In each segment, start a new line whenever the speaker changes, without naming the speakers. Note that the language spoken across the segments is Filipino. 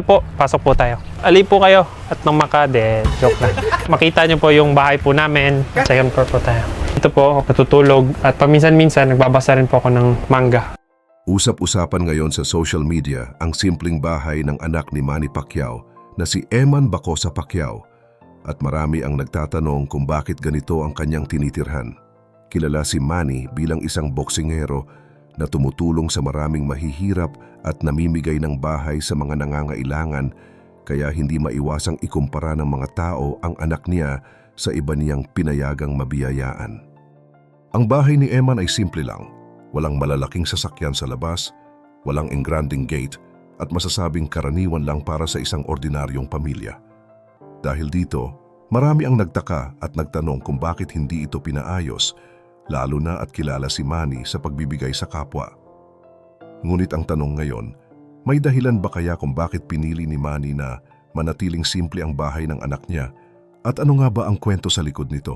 Po, pasok po tayo. Ali po kayo at nang makade, joke lang. Makita niyo po yung bahay po namin. Second floor po tayo. Ito po, natutulog at paminsan-minsan nagbabasa rin po ako ng manga.
Usap-usapan ngayon sa social media ang simpleng bahay ng anak ni Manny Pacquiao na si Eman Bacosa Pacquiao at marami ang nagtatanong kung bakit ganito ang kanyang tinitirhan. Kilala si Manny bilang isang boksingero na tumutulong sa maraming mahihirap at namimigay ng bahay sa mga nangangailangan kaya hindi maiwasang ikumpara ng mga tao ang anak niya sa iba niyang pinayagang mabiyayaan. Ang bahay ni Eman ay simple lang. Walang malalaking sasakyan sa labas, walang engranding gate, at masasabing karaniwan lang para sa isang ordinaryong pamilya. Dahil dito, marami ang nagtaka at nagtanong kung bakit hindi ito pinaayos, lalo na at kilala si Manny sa pagbibigay sa kapwa. Ngunit ang tanong ngayon, may dahilan ba kaya kung bakit pinili ni Manny na manatiling simple ang bahay ng anak niya at ano nga ba ang kwento sa likod nito?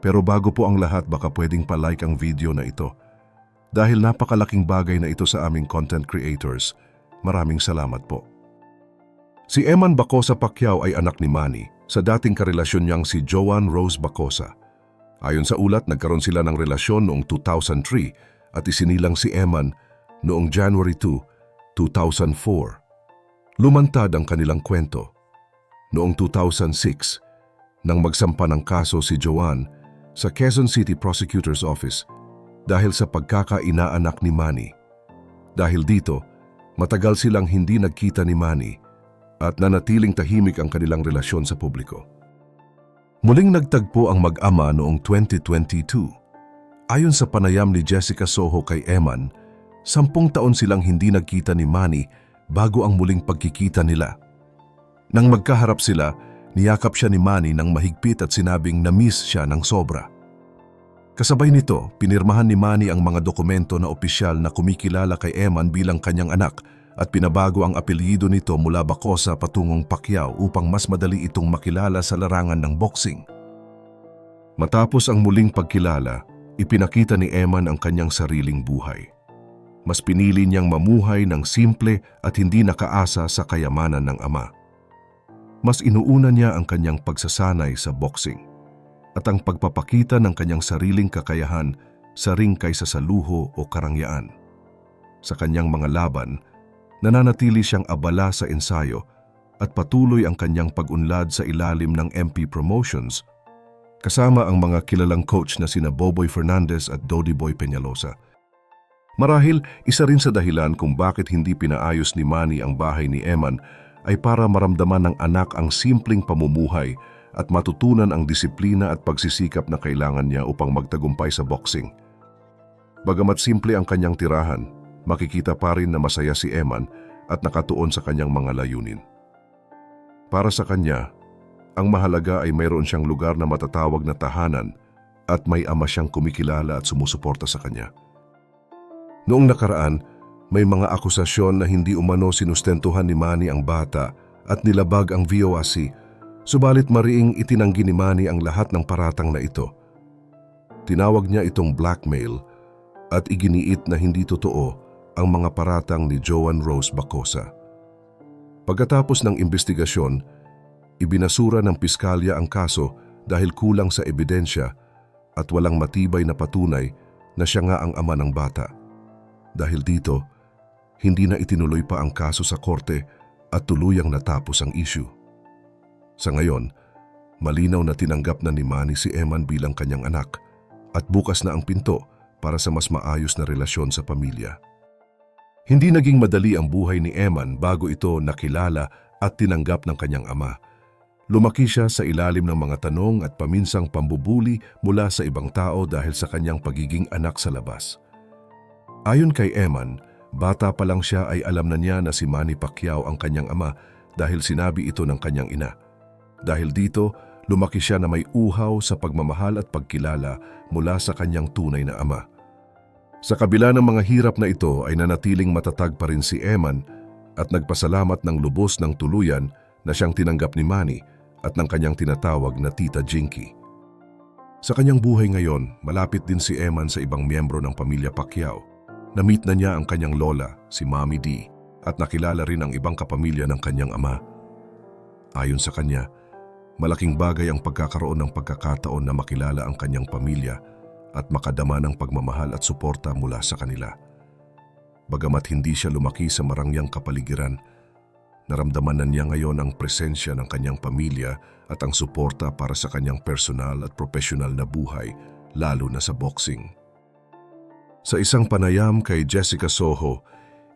Pero bago po ang lahat baka pwedeng pa-like ang video na ito. Dahil napakalaking bagay na ito sa aming content creators, maraming salamat po. Si Eman Bacosa Pacquiao ay anak ni Manny sa dating karelasyon niyang si Joan Rose Bacosa. Ayon sa ulat, nagkaroon sila ng relasyon noong 2003 at isinilang si Eman noong January 2, 2004. Lumantad ang kanilang kwento. Noong 2006, nang magsampa ng kaso si Joan sa Quezon City Prosecutor's Office dahil sa pagkakainaanak ni Manny. Dahil dito, matagal silang hindi nagkita ni Manny at nanatiling tahimik ang kanilang relasyon sa publiko. Muling nagtagpo ang mag-ama noong 2022. Ayon sa panayam ni Jessica Soho kay Eman, sampung taon silang hindi nagkita ni Manny bago ang muling pagkikita nila. Nang magkaharap sila, niyakap siya ni Manny ng mahigpit at sinabing na-miss siya ng sobra. Kasabay nito, pinirmahan ni Manny ang mga dokumento na opisyal na kumikilala kay Eman bilang kanyang anak at pinabago ang apelyido nito mula Bacosa patungong Pacquiao upang mas madali itong makilala sa larangan ng boxing. Matapos ang muling pagkilala, ipinakita ni Eman ang kanyang sariling buhay. Mas pinili niyang mamuhay ng simple at hindi nakaasa sa kayamanan ng ama. Mas inuuna niya ang kanyang pagsasanay sa boxing at ang pagpapakita ng kanyang sariling kakayahan sa ring kaysa sa luho o karangyaan. Sa kanyang mga laban, nananatili siyang abala sa ensayo at patuloy ang kanyang pag-unlad sa ilalim ng MP Promotions kasama ang mga kilalang coach na sina Boboy Fernandez at Dodi Boy Peñalosa. Marahil isa rin sa dahilan kung bakit hindi pinaayos ni Manny ang bahay ni Eman ay para maramdaman ng anak ang simpleng pamumuhay at matutunan ang disiplina at pagsisikap na kailangan niya upang magtagumpay sa boxing. Bagamat simple ang kanyang tirahan, makikita pa rin na masaya si Eman at nakatuon sa kanyang mga layunin. Para sa kanya, ang mahalaga ay mayroon siyang lugar na matatawag na tahanan at may ama siyang kumikilala at sumusuporta sa kanya. Noong nakaraan, may mga akusasyon na hindi umano sinustentuhan ni Manny ang bata at nilabag ang VOAC, subalit mariing itinanggi ni Manny ang lahat ng paratang na ito. Tinawag niya itong blackmail at iginiit na hindi totoo ang mga paratang ni Joan Rose Bacosa. Pagkatapos ng investigasyon, ibinasura ng piskalya ang kaso dahil kulang sa ebidensya at walang matibay na patunay na siya nga ang ama ng bata. Dahil dito, hindi na itinuloy pa ang kaso sa korte at tuluyang natapos ang issue. Sa ngayon, malinaw na tinanggap na ni Manny si Eman bilang kanyang anak at bukas na ang pinto para sa mas maayos na relasyon sa pamilya. Hindi naging madali ang buhay ni Eman bago ito nakilala at tinanggap ng kanyang ama. Lumaki siya sa ilalim ng mga tanong at paminsang pambubuli mula sa ibang tao dahil sa kanyang pagiging anak sa labas. Ayon kay Eman, bata pa lang siya ay alam na niya na si Manny Pacquiao ang kanyang ama dahil sinabi ito ng kanyang ina. Dahil dito, lumaki siya na may uhaw sa pagmamahal at pagkilala mula sa kanyang tunay na ama. Sa kabila ng mga hirap na ito ay nanatiling matatag pa rin si Eman at nagpasalamat ng lubos ng tuluyan na siyang tinanggap ni Manny at ng kanyang tinatawag na Tita Jinky. Sa kanyang buhay ngayon, malapit din si Eman sa ibang miyembro ng pamilya Pacquiao. Na-meet na niya ang kanyang lola, si Mami D, at nakilala rin ang ibang kapamilya ng kanyang ama. Ayon sa kanya, malaking bagay ang pagkakaroon ng pagkakataon na makilala ang kanyang pamilya at makadama ng pagmamahal at suporta mula sa kanila. Bagamat hindi siya lumaki sa marangyang kapaligiran, naramdaman na niya ngayon ang presensya ng kanyang pamilya at ang suporta para sa kanyang personal at profesional na buhay, lalo na sa boxing. Sa isang panayam kay Jessica Soho,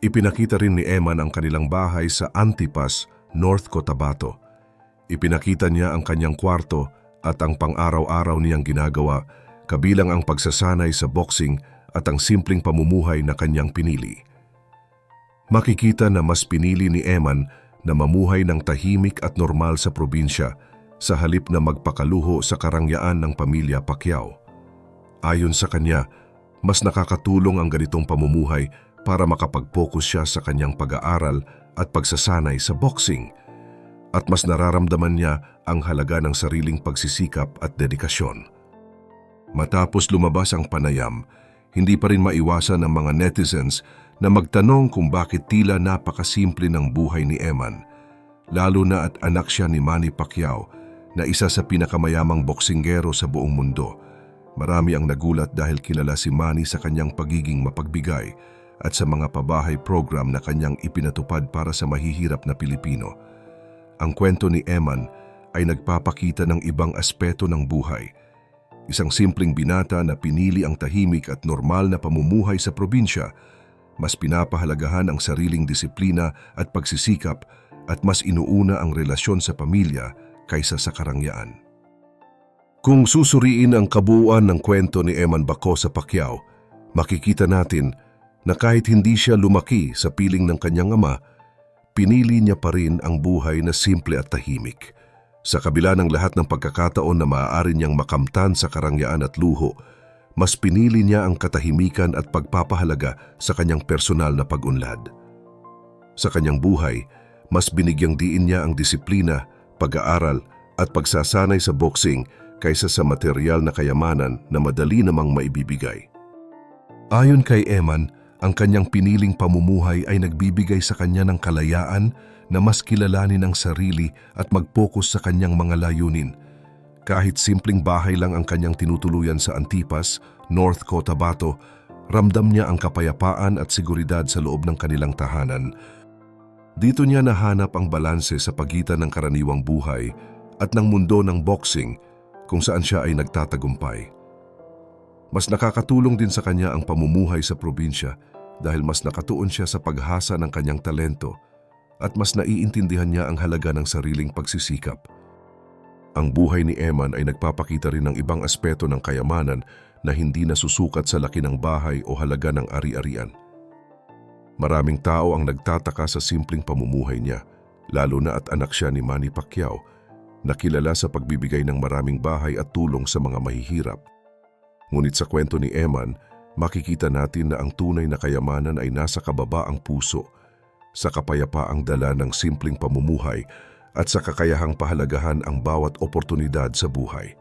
ipinakita rin ni Eman ang kanilang bahay sa Antipas, North Cotabato. Ipinakita niya ang kanyang kwarto at ang pang-araw-araw niyang ginagawa, kabilang ang pagsasanay sa boxing at ang simpleng pamumuhay na kanyang pinili. Makikita na mas pinili ni Eman na mamuhay ng tahimik at normal sa probinsya sa halip na magpakaluho sa karangyaan ng pamilya Pacquiao. Ayon sa kanya, mas nakakatulong ang ganitong pamumuhay para makapag-focus siya sa kanyang pag-aaral at pagsasanay sa boxing at mas nararamdaman niya ang halaga ng sariling pagsisikap at dedikasyon. Matapos lumabas ang panayam, hindi pa rin maiwasan ng mga netizens na magtanong kung bakit tila napakasimple ng buhay ni Eman, lalo na at anak siya ni Manny Pacquiao na isa sa pinakamayamang boksingero sa buong mundo. Marami ang nagulat dahil kilala si Manny sa kanyang pagiging mapagbigay at sa mga pabahay program na kanyang ipinatupad para sa mahihirap na Pilipino. Ang kwento ni Eman ay nagpapakita ng ibang aspeto ng buhay. Isang simpleng binata na pinili ang tahimik at normal na pamumuhay sa probinsya, mas pinapahalagahan ang sariling disiplina at pagsisikap at mas inuuna ang relasyon sa pamilya kaysa sa karangyaan. Kung susuriin ang kabuuan ng kwento ni Eman Baco sa Pacquiao, makikita natin na kahit hindi siya lumaki sa piling ng kanyang ama, pinili niya pa rin ang buhay na simple at tahimik. Sa kabila ng lahat ng pagkakataon na maaari niyang makamtan sa karangyaan at luho, mas pinili niya ang katahimikan at pagpapahalaga sa kanyang personal na pag-unlad. Sa kanyang buhay, mas binigyang diin niya ang disiplina, pag-aaral at pagsasanay sa boxing kaysa sa material na kayamanan na madali namang maibibigay. Ayon kay Eman, ang kanyang piniling pamumuhay ay nagbibigay sa kanya ng kalayaan na mas kilalanin ang sarili at mag-focus sa kanyang mga layunin. Kahit simpleng bahay lang ang kanyang tinutuluyan sa Antipas, North Cotabato, ramdam niya ang kapayapaan at seguridad sa loob ng kanilang tahanan. Dito niya nahanap ang balanse sa pagitan ng karaniwang buhay at ng mundo ng boxing kung saan siya ay nagtatagumpay. Mas nakakatulong din sa kanya ang pamumuhay sa probinsya dahil mas nakatuon siya sa paghasa ng kanyang talento at mas naiintindihan niya ang halaga ng sariling pagsisikap. Ang buhay ni Eman ay nagpapakita rin ng ibang aspeto ng kayamanan na hindi nasusukat sa laki ng bahay o halaga ng ari-arian. Maraming tao ang nagtataka sa simpleng pamumuhay niya, lalo na at anak siya ni Manny Pacquiao, na kilala sa pagbibigay ng maraming bahay at tulong sa mga mahihirap. Ngunit sa kwento ni Eman, makikita natin na ang tunay na kayamanan ay nasa kababaang puso, sa kapayapaang dala ng simpleng pamumuhay at sa kakayahang pahalagahan ang bawat oportunidad sa buhay.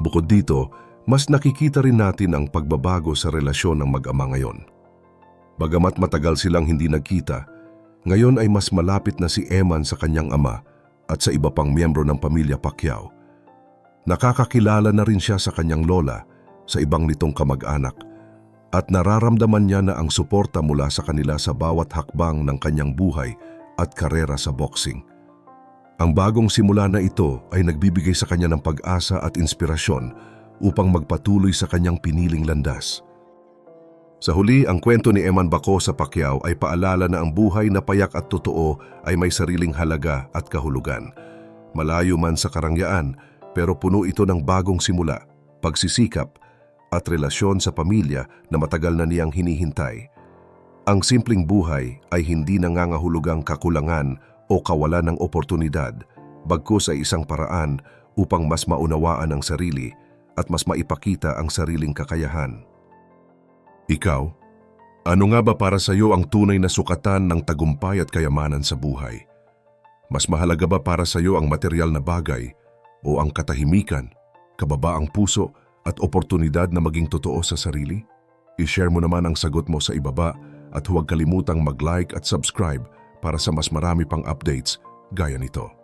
Bukod dito, mas nakikita rin natin ang pagbabago sa relasyon ng mag-ama ngayon. Bagamat matagal silang hindi nagkita, ngayon ay mas malapit na si Eman sa kanyang ama at sa iba pang miyembro ng pamilya Pacquiao. Nakakakilala na rin siya sa kanyang lola, sa ibang nitong kamag-anak, at nararamdaman niya na ang suporta mula sa kanila sa bawat hakbang ng kanyang buhay at karera sa boxing. Ang bagong simula na ito ay nagbibigay sa kanya ng pag-asa at inspirasyon upang magpatuloy sa kanyang piniling landas. Sa huli, ang kwento ni Eman Baco sa Pacquiao ay paalala na ang buhay na payak at totoo ay may sariling halaga at kahulugan. Malayo man sa karangyaan, pero puno ito ng bagong simula, pagsisikap, at relasyon sa pamilya na matagal na niyang hinihintay. Ang simpleng buhay ay hindi nangangahulugang kakulangan o kawalan ng oportunidad, bagkus ay isang paraan upang mas maunawaan ang sarili at mas maipakita ang sariling kakayahan. Ikaw, ano nga ba para sa iyo ang tunay na sukatan ng tagumpay at kayamanan sa buhay? Mas mahalaga ba para sa iyo ang material na bagay o ang katahimikan, kababaang puso at oportunidad na maging totoo sa sarili? I-share mo naman ang sagot mo sa ibaba at huwag kalimutang mag-like at subscribe para sa mas marami pang updates gaya nito.